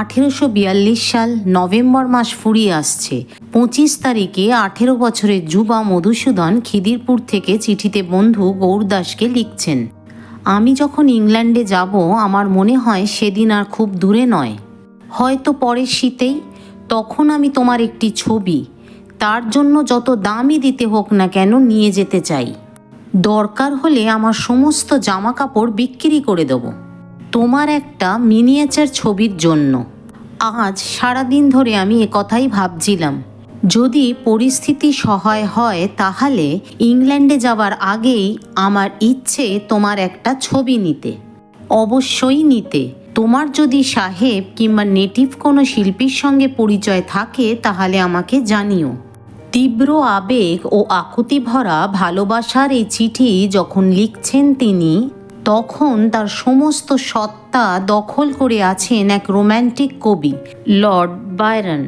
আঠেরোশো বিয়াল্লিশ সাল নভেম্বর মাস ফুরিয়ে আসছে। পঁচিশ তারিখে আঠেরো বছরের যুবা মধুসূদন খিদিরপুর থেকে চিঠিতে বন্ধু গৌরদাসকে লিখছেন, আমি যখন ইংল্যান্ডে যাব, আমার মনে হয় সেদিন আর খুব দূরে নয়। হয়তো পরের শীতেই, তখন আমি তোমার একটি ছবি, তার জন্য যত দামই দিতে হোক না কেন নিয়ে যেতে চাই। দরকার হলে আমার সমস্ত জামা কাপড় বিক্রি করে দেবো। তোমার একটা মিনিয়েচার ছবির জন্য। আজ সারাদিন ধরে আমি কথাই ভাবছিলাম। যদি পরিস্থিতি সহায় হয় তাহলে ইংল্যান্ডে যাওয়ার আগেই আমার ইচ্ছে তোমার একটা ছবি নিতে। অবশ্যই নিতে। তোমার যদি সাহেব কিংবা নেটিভ কোনো শিল্পীর সঙ্গে পরিচয় থাকে তাহলে আমাকে জানিও। তীব্র আবেগ ও আকুতি ভরা ভালোবাসার এই চিঠি যখন লিখছেন তিনি তখন তার সমস্ত সত্তা দখল করে আছেন এক রোম্যান্টিক কবি, লর্ড বায়রন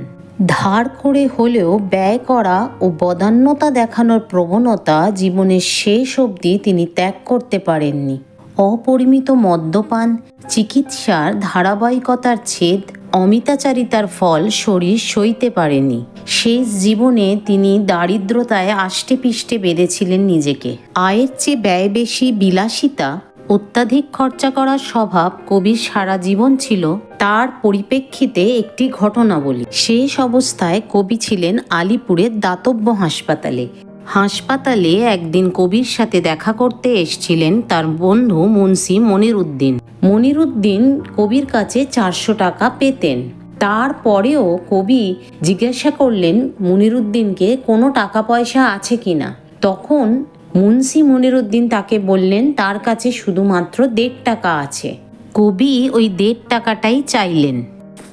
ধার করে হলেও ব্যয় করা ও বদান্যতা দেখানোর প্রবণতা জীবনের শেষ অবধি তিনি ত্যাগ করতে পারেননি। অপরিমিত মদ্যপান, চিকিৎসার ধারাবাহিকতার ছেদ, অমিতাচারিতার ফল শরীর সইতে পারেনি। শেষ জীবনে তিনি দারিদ্রতায় আষ্টে পিষ্টে বেঁধেছিলেন নিজেকে। আয়ের চেয়ে ব্যয় বেশি বিলাসিতা অত্যাধিক খরচা করার স্বভাব কবির সারা জীবন ছিল তার পরিপ্রেক্ষিতে একটি ঘটনা বলি শেষ অবস্থায় কবি ছিলেন আলিপুরের দাতব্য হাসপাতালে। হাসপাতালে একদিন কবির সাথে দেখা করতে এসছিলেন তার বন্ধু মুন্সি মনিরুদ্দিন। মনিরুদ্দিন কবির কাছে চারশো টাকা পেতেন। তারপরেও কবি জিজ্ঞাসা করলেন, মনিরুদ্দিনকে কোনো টাকা পয়সা আছে কিনা? তখন মুন্সি মনিরুদ্দিন তাকে বললেন, তার কাছে শুধুমাত্র দেড় টাকা আছে। কবি ওই দেড় টাকাটাই চাইলেন।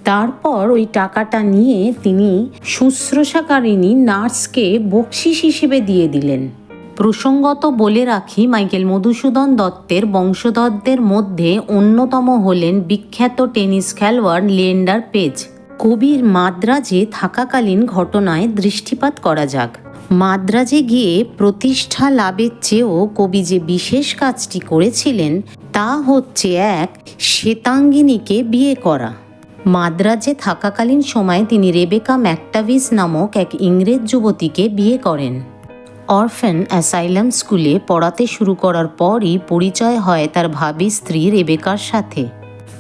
তারপর ওই টাকাটা নিয়ে তিনি শুশ্রূষাকারিণী নার্সকে বকশিস হিসেবে দিয়ে দিলেন। প্রসঙ্গত বলে রাখি, মাইকেল মধুসূদন দত্তের বংশধরদের মধ্যে অন্যতম হলেন বিখ্যাত টেনিস খেলোয়াড় লিয়েন্ডার পেজ। কবির মাদ্রাজে থাকাকালীন ঘটনায় দৃষ্টিপাত করা যাক। মাদ্রাজে গিয়ে প্রতিষ্ঠা লাভের চেয়েও কবি যে বিশেষ কাজটি করেছিলেন, তা হচ্ছে এক, শ্বেতাঙ্গিনীকে বিয়ে করা। মাদ্রাজে থাকাকালীন সময়ে তিনি রেবেকা ম্যাকটাভিস নামক এক ইংরেজ যুবতীকে বিয়ে করেন। অরফেন অ্যাসাইলাম স্কুলে পড়াতে শুরু করার পরই পরিচয় হয় তার ভাবি স্ত্রী রেবেকার সাথে।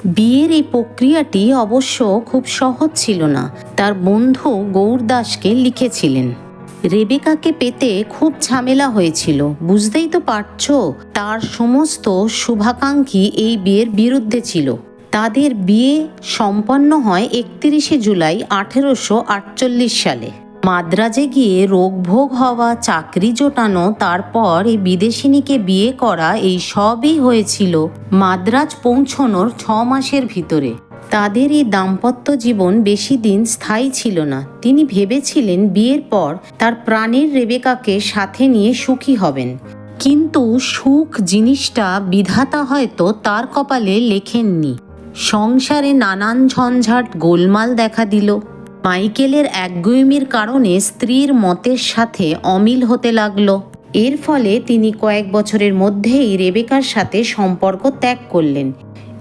বিয়ের এই প্রক্রিয়াটি অবশ্য খুব সহজ ছিল না। তার বন্ধু গৌরদাসকে লিখেছিলেন। রেবেকাকে পেতে খুব ঝামেলা হয়েছিল। বুঝতেই তো পারছ, তার সমস্ত শুভাকাঙ্ক্ষী এই বিয়ের বিরুদ্ধে ছিল। তাদের বিয়ে সম্পন্ন হয় একত্রিশে জুলাই আঠেরোশো আটচল্লিশ সালে। মাদ্রাজে গিয়ে রোগভোগ হওয়া, চাকরি জোটানো, তারপর এই বিদেশিনীকে বিয়ে করা, এই সবই হয়েছিল মাদ্রাজ পৌঁছনোর ছ মাসের ভিতরে। তাদের এই দাম্পত্য জীবন বেশি দিন স্থায়ী ছিল না। তিনি ভেবেছিলেন বিয়ের পর তার প্রাণের রেবেকাকে সাথে নিয়ে সুখী হবেন। কিন্তু সুখ জিনিসটা বিধাতা হয়তো তার কপালে লেখেননি। সংসারে নানান ঝঞ্ঝাট গোলমাল দেখা দিল। মাইকেলের একগুয়েমির কারণে স্ত্রীর মতের সাথে অমিল হতে লাগল। এর ফলে তিনি কয়েক বছরের মধ্যেই রেবেকার সাথে সম্পর্ক ত্যাগ করলেন।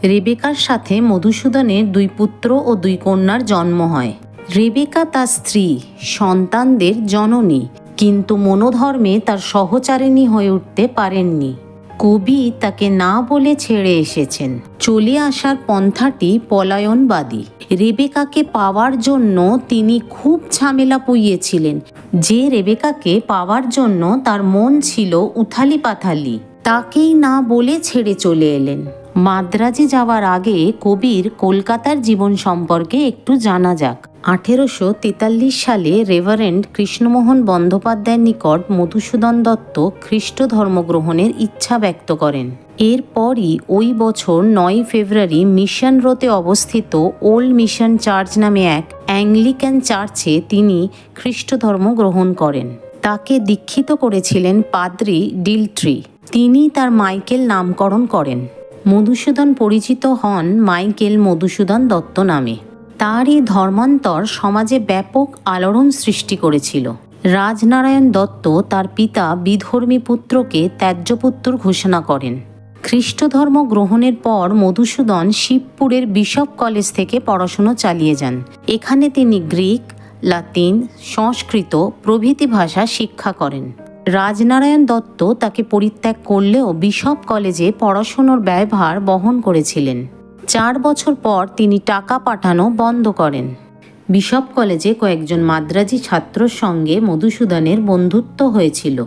রেবেকার সাথে মধুসূদনের দুই পুত্র ও দুই কন্যার জন্ম হয়। রেবেকা তার স্ত্রী, সন্তানদের জননী, কিন্তু মনোধর্মে তার সহচারিণী হয়ে উঠতে পারেননি। কবি তাকে না বলে ছেড়ে এসেছেন। চলে আসার পন্থাটি পলায়নবাদী। রেবেকাকে পাওয়ার জন্য তিনি খুব ঝামেলা পুইয়েছিলেন যে রেবেকাকে পাওয়ার জন্য তার মন ছিল উথালি পাথালি তাকেই না বলে ছেড়ে চলে এলেন। মাদ্রাজে যাওয়ার আগে কবির কলকাতার জীবন সম্পর্কে একটু জানা যাক। আঠেরোশো তেতাল্লিশ সালে রেভারেন্ড কৃষ্ণমোহন বন্দ্যোপাধ্যায়ের নিকট মধুসূদন দত্ত খ্রিস্ট ধর্মগ্রহণের ইচ্ছা ব্যক্ত করেন। এরপরই ওই বছর নয় ফেব্রুয়ারি মিশন রোতে অবস্থিত ওল্ড মিশন চার্চ নামে এক অ্যাংলিক্যান চার্চে তিনি খ্রিস্ট ধর্ম গ্রহণ করেন। তাকে দীক্ষিত করেছিলেন পাদ্রি ডিলট্রি। তিনি তার মাইকেল নামকরণ করেন। মধুসূদন পরিচিত হন মাইকেল মধুসূদন দত্ত নামে। তার এই ধর্মান্তর সমাজে ব্যাপক আলোড়ন সৃষ্টি করেছিল। রাজনারায়ণ দত্ত তার পিতা বিধর্মী পুত্রকে ত্যায্যপুত্র ঘোষণা করেন। খ্রিস্ট ধর্ম গ্রহণের পর মধুসূদন শিবপুরের বিশপ কলেজ থেকে পড়াশুনো চালিয়ে যান। এখানে তিনি গ্রিক, লাতিন, সংস্কৃত প্রভৃতি ভাষা শিক্ষা করেন। রাজনারায়ণ দত্ত তাকে পরিত্যাগ করলেও বিশপ কলেজে পড়াশুনোর ব্যয়ভার বহন করেছিলেন। চার বছর পর তিনি টাকা পাঠানো বন্ধ করেন। বিশপ কলেজে কয়েকজন মাদ্রাজি ছাত্রর সঙ্গে মধুসূদনের বন্ধুত্ব হয়েছিল।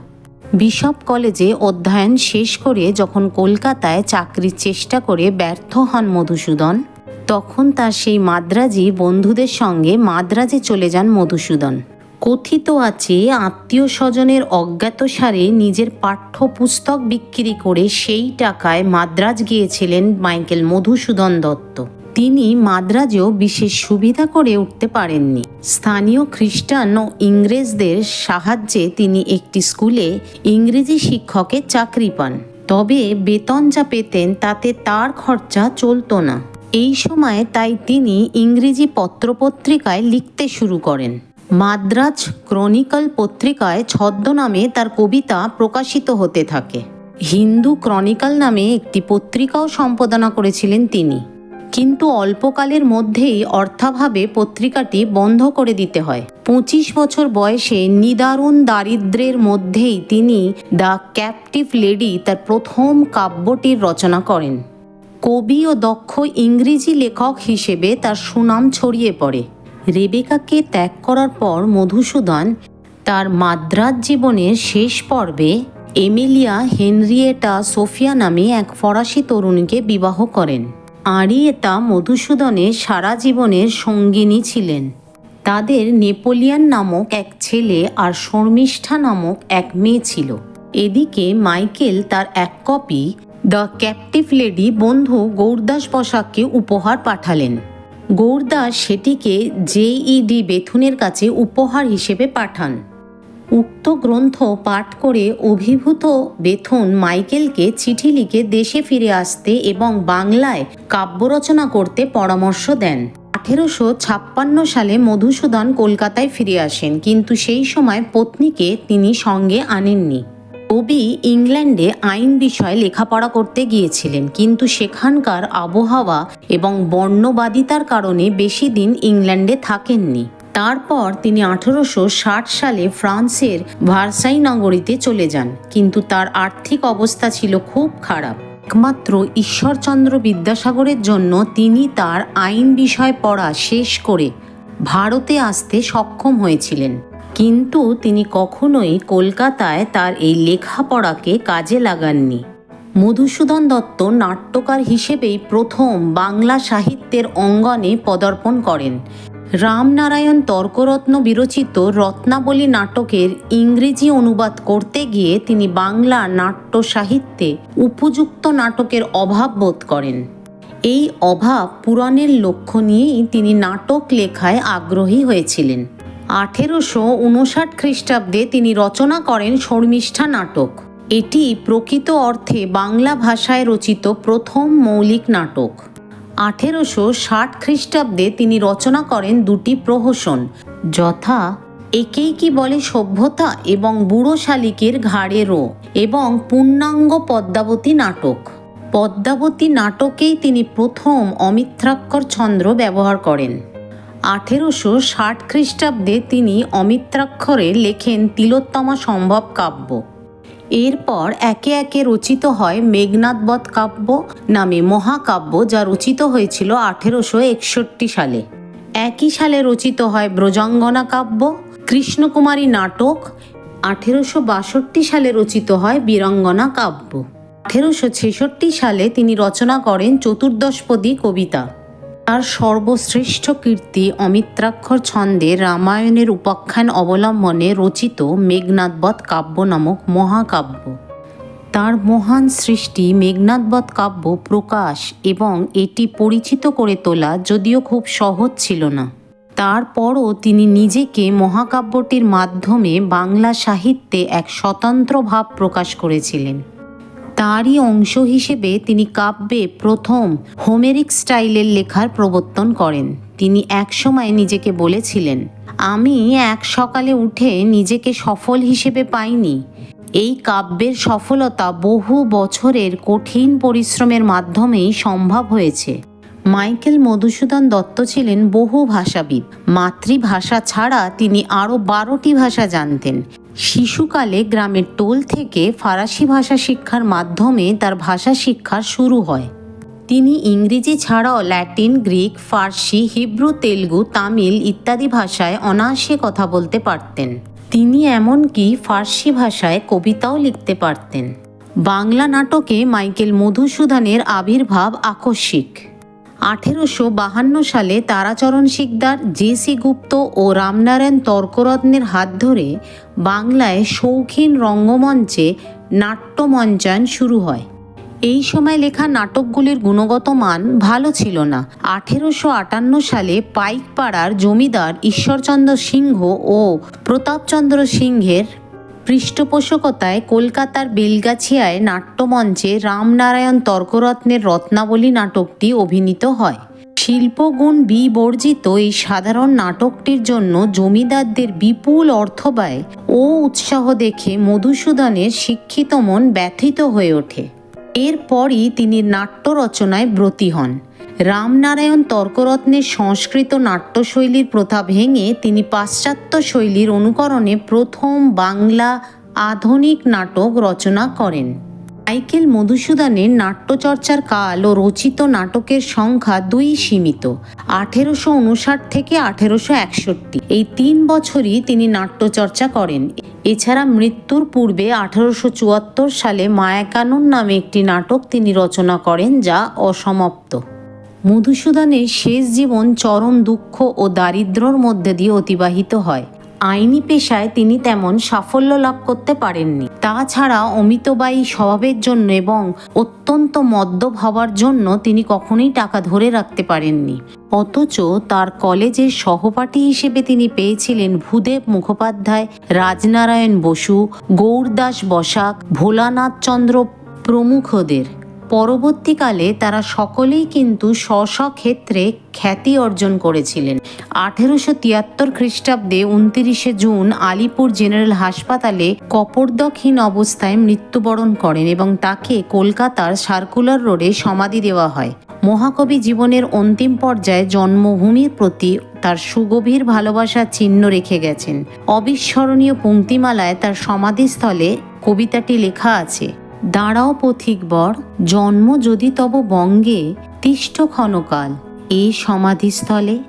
বিশপ কলেজে অধ্যয়ন শেষ করে যখন কলকাতায় চাকরির চেষ্টা করে ব্যর্থ হন মধুসূদন, তখন তার সেই মাদ্রাজি বন্ধুদের সঙ্গে মাদ্রাজে চলে যান মধুসূদন। কথিত আছে, আত্মীয় স্বজনের অজ্ঞাতসারে নিজের পাঠ্যপুস্তক বিক্রি করে সেই টাকায় মাদ্রাজ গিয়েছিলেন মাইকেল মধুসূদন দত্ত। তিনি মাদ্রাজেও বিশেষ সুবিধা করে উঠতে পারেননি। স্থানীয় খ্রিস্টান ও ইংরেজদের সাহায্যে তিনি একটি স্কুলে ইংরেজি শিক্ষকের চাকরি পান। তবে বেতন যা পেতেন তাতে তার খরচা চলতো না। এই সময়ে তাই তিনি ইংরেজি পত্রপত্রিকায় লিখতে শুরু করেন। মাদ্রাজ ক্রনিকল পত্রিকায় ছদ্মনামে তার কবিতা প্রকাশিত হতে থাকে। হিন্দু ক্রনিকল নামে একটি পত্রিকাও সম্পাদনা করেছিলেন তিনি। কিন্তু অল্পকালের মধ্যেই অর্থাভাবে পত্রিকাটি বন্ধ করে দিতে হয়। পঁচিশ বছর বয়সে নিদারুণ দারিদ্র্যের মধ্যেই তিনি দ্য ক্যাপটিভ লেডি তার প্রথম কাব্যটির রচনা করেন। কবি ও দক্ষ ইংরেজি লেখক হিসেবে তার সুনাম ছড়িয়ে পড়ে। রেবেকাকে ত্যাগ করার পর মধুসূদন তার মাদ্রাজ জীবনের শেষ পর্বে এমিলিয়া হেনরিয়েটা সোফিয়া নামে এক ফরাসি তরুণীকে বিবাহ করেন। আরিয়েতা মধুসূদনের সারা জীবনের সঙ্গিনী ছিলেন। তাদের নেপোলিয়ান নামক এক ছেলে আর শর্মিষ্ঠা নামক এক মেয়ে ছিল। এদিকে মাইকেল তার এক কপি দ্য ক্যাপটিভ লেডি বন্ধু গৌরদাস বসাককে উপহার পাঠালেন। গৌরদাস সেটিকে জেইডি বেথুনের কাছে উপহার হিসেবে পাঠান। উক্ত গ্রন্থ পাঠ করে অভিভূত বেথুন মাইকেলকে চিঠি লিখে দেশে ফিরে আসতে এবং বাংলায় কাব্য রচনা করতে পরামর্শ দেন। আঠেরোশো ছাপ্পান্ন সালে মধুসূদন কলকাতায় ফিরে আসেন, কিন্তু সেই সময় পত্নীকে তিনি সঙ্গে আনেননি। কবি ইংল্যান্ডে আইন বিষয়ে লেখাপড়া করতে গিয়েছিলেন, কিন্তু সেখানকার আবহাওয়া এবং বর্ণবাদিতার কারণে বেশি দিন ইংল্যান্ডে থাকেননি। তারপর তিনি আঠারোশো সালে ফ্রান্সের ভার্সাই নগরীতে চলে যান, কিন্তু তার আর্থিক অবস্থা ছিল খুব খারাপ। একমাত্র ঈশ্বরচন্দ্র বিদ্যাসাগরের জন্য তিনি তার আইন বিষয় পড়া শেষ করে ভারতে আসতে সক্ষম হয়েছিলেন। কিন্তু তিনি কখনোই কলকাতায় তার এই লেখাপড়াকে কাজে লাগাননি। মধুসূদন দত্ত নাট্যকার হিসেবেই প্রথম বাংলা সাহিত্যের অঙ্গনে পদার্পণ করেন। রামনারায়ণ তর্করত্ন বিরচিত রত্নাবলী নাটকের ইংরেজি অনুবাদ করতে গিয়ে তিনি বাংলা নাট্য সাহিত্যে উপযুক্ত নাটকের অভাব বোধ করেন। এই অভাব পূরণের লক্ষ্য নিয়েই তিনি নাটক লেখায় আগ্রহী হয়েছিলেন। আঠেরোশো উনষাট খ্রিস্টাব্দে তিনি রচনা করেন শর্মিষ্ঠা নাটক। এটি প্রকৃত অর্থে বাংলা ভাষায় রচিত প্রথম মৌলিক নাটক। আঠেরোশো ষাট খ্রিস্টাব্দে তিনি রচনা করেন দুটি প্রহসন, যথা একেই কি বলে সভ্যতা এবং বুড়ো শালিকের ঘাড়ে রো এবং পূর্ণাঙ্গ পদ্মাবতী নাটক। পদ্মাবতী নাটকেই তিনি প্রথম অমিত্রাক্ষর ছন্দ ব্যবহার করেন। আঠেরোশো ষাট খ্রিস্টাব্দে তিনি অমিত্রাক্ষরে লেখেন তিলোত্তমা সম্ভব কাব্য। এরপর একে একে রচিত হয় মেঘনাথবধ কাব্য নামে মহাকাব্য যা রচিত হয়েছিল আঠেরোশো একষট্টি সালে। একই সালে রচিত হয় ব্রজাঙ্গনা কাব্য, কৃষ্ণকুমারী নাটক, আঠেরোশো বাষট্টি সালে রচিত হয় বীরাঙ্গনা কাব্য। আঠেরোশো ছেষট্টি সালে তিনি রচনা করেন চতুর্দশপদী কবিতা। তার সর্বশ্রেষ্ঠ কীর্তি অমিত্রাক্ষর ছন্দে রামায়ণের উপাখ্যান অবলম্বনে রচিত মেঘনাথবধ কাব্য নামক মহাকাব্য। তার মহান সৃষ্টি মেঘনাথবধ কাব্য প্রকাশ এবং এটি পরিচিত করে তোলা যদিও খুব সহজ ছিল না। তারপরও তিনি নিজেকে মহাকাব্যটির মাধ্যমে বাংলা সাহিত্যে এক স্বতন্ত্র ভাব প্রকাশ করেছিলেন। তারই অংশ হিসেবে তিনি কাব্যে প্রথম হোমেরিক স্টাইলের লেখার প্রবর্তন করেন। তিনি একসময় নিজেকে বলেছিলেন, আমি এক সকালে উঠে নিজেকে সফল হিসেবে পাইনি। এই কাব্যের সফলতা বহু বছরের কঠিন পরিশ্রমের মাধ্যমেই সম্ভব হয়েছে। মাইকেল মধুসূদন দত্ত ছিলেন বহু ভাষাবিদ। মাতৃভাষা ছাড়া তিনি আরও বারোটি ভাষা জানতেন। শিশুকালে গ্রামের টোল থেকে ফরাসি ভাষা শিক্ষার মাধ্যমে তার ভাষা শিক্ষা শুরু হয়। তিনি ইংরেজি ছাড়াও ল্যাটিন, গ্রিক, ফার্সি, হিব্রু, তেলুগু, তামিল ইত্যাদি ভাষায় অনায়াসে কথা বলতে পারতেন। তিনি এমনকি ফার্সি ভাষায় কবিতাও লিখতে পারতেন। বাংলা নাটকে মাইকেল মধুসূদনের আবির্ভাব আকস্মিক। আঠেরোশো বাহান্ন সালে তারাচরণ শিকদার জে সি গুপ্ত ও রামনারায়ণ তর্করত্নের হাত ধরে বাংলায় শৌখিন রঙ্গমঞ্চে নাট্যমঞ্চায়ন শুরু হয়। এই সময় লেখা নাটকগুলির গুণগত মান ভালো ছিল না। আঠেরোশো আটান্ন সালে পাইকপাড়ার জমিদার ঈশ্বরচন্দ্র সিংহ ও প্রতাপচন্দ্র সিংহের পৃষ্ঠপোষকতায় কলকাতার বেলগাছিয়ায় নাট্যমঞ্চে রামনারায়ণ তর্করত্নের রত্নাবলী নাটকটি অভিনীত হয়। শিল্পগুণ বিবর্জিত এই সাধারণ নাটকটির জন্য জমিদারদের বিপুল অর্থ ব্যয় ও উৎসাহ দেখে মধুসূদনের শিক্ষিত মন ব্যথিত হয়ে ওঠে। এরপরই তিনি নাট্য রচনায় ব্রতী হন। রামনারায়ণ তর্করত্নের সংস্কৃত নাট্যশৈলীর প্রথা ভেঙে তিনি পাশ্চাত্য শৈলীর অনুকরণে প্রথম বাংলা আধুনিক নাটক রচনা করেন। মাইকেল মধুসূদনের নাট্যচর্চার কাল ও রচিত নাটকের সংখ্যা দুই সীমিত, আঠেরোশো উনষাট থেকে আঠেরোশো একষট্টি। এই তিন বছরই তিনি নাট্যচর্চা করেন। এছাড়া মৃত্যুর পূর্বে আঠারোশো চুয়াত্তর সালে মায়াকানুন নামে একটি নাটক তিনি রচনা করেন যা অসমাপ্ত। মধুসূদনের শেষ জীবন চরম দুঃখ ও দারিদ্র্যর মধ্যে দিয়ে অতিবাহিত হয়। আইনি পেশায় তিনি তেমন সাফল্য লাভ করতে পারেননি। তাছাড়া অমিতবায়ী স্বভাবের জন্য এবং অত্যন্ত মদ্যপ হওয়ার জন্য তিনি কখনোই টাকা ধরে রাখতে পারেননি। অথচ তার কলেজের সহপাঠী হিসেবে তিনি পেয়েছিলেন ভূদেব মুখোপাধ্যায়, রাজনারায়ণ বসু, গৌরদাস বসাক ভোলানাথ চন্দ্র প্রমুখদের। পরবর্তীকালে তারা সকলেই কিন্তু স্ব ক্ষেত্রে খ্যাতি অর্জন করেছিলেন। আঠেরোশো তিয়াত্তর খ্রিস্টাব্দে উনতিরিশে জুন আলিপুর জেনারেল হাসপাতালে কপর্দকহীন অবস্থায় মৃত্যুবরণ করেন এবং তাকে কলকাতার সার্কুলার রোডে সমাধি দেওয়া হয়। মহাকবি জীবনের অন্তিম পর্যায়ে জন্মভূমির প্রতি তার সুগভীর ভালোবাসার চিহ্ন রেখে গেছেন। অবিস্মরণীয় পঙ্ক্তিমালায় তার সমাধিস্থলে কবিতাটি লেখা আছে। দাঁড়াও পথিক বর, জন্ম যদি তব বঙ্গে, তিষ্ঠ ক্ষণকাল এই সমাধিস্থলে।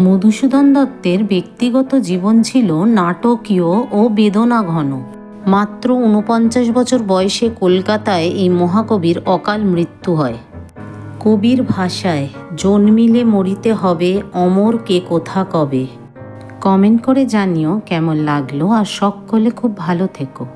মধুসূদন দত্তের ব্যক্তিগত জীবন ছিল নাটকীয় ও বেদনা ঘন মাত্র উনপঞ্চাশ বছর বয়সে কলকাতায় এই মহাকবির অকাল মৃত্যু হয়। কবির ভাষায়, জন্মিলে মরিতে হবে অমর কে কোথা কবে? কমেন্ট করে জানিও কেমন লাগল, আর সকলে খুব ভালো থেকো।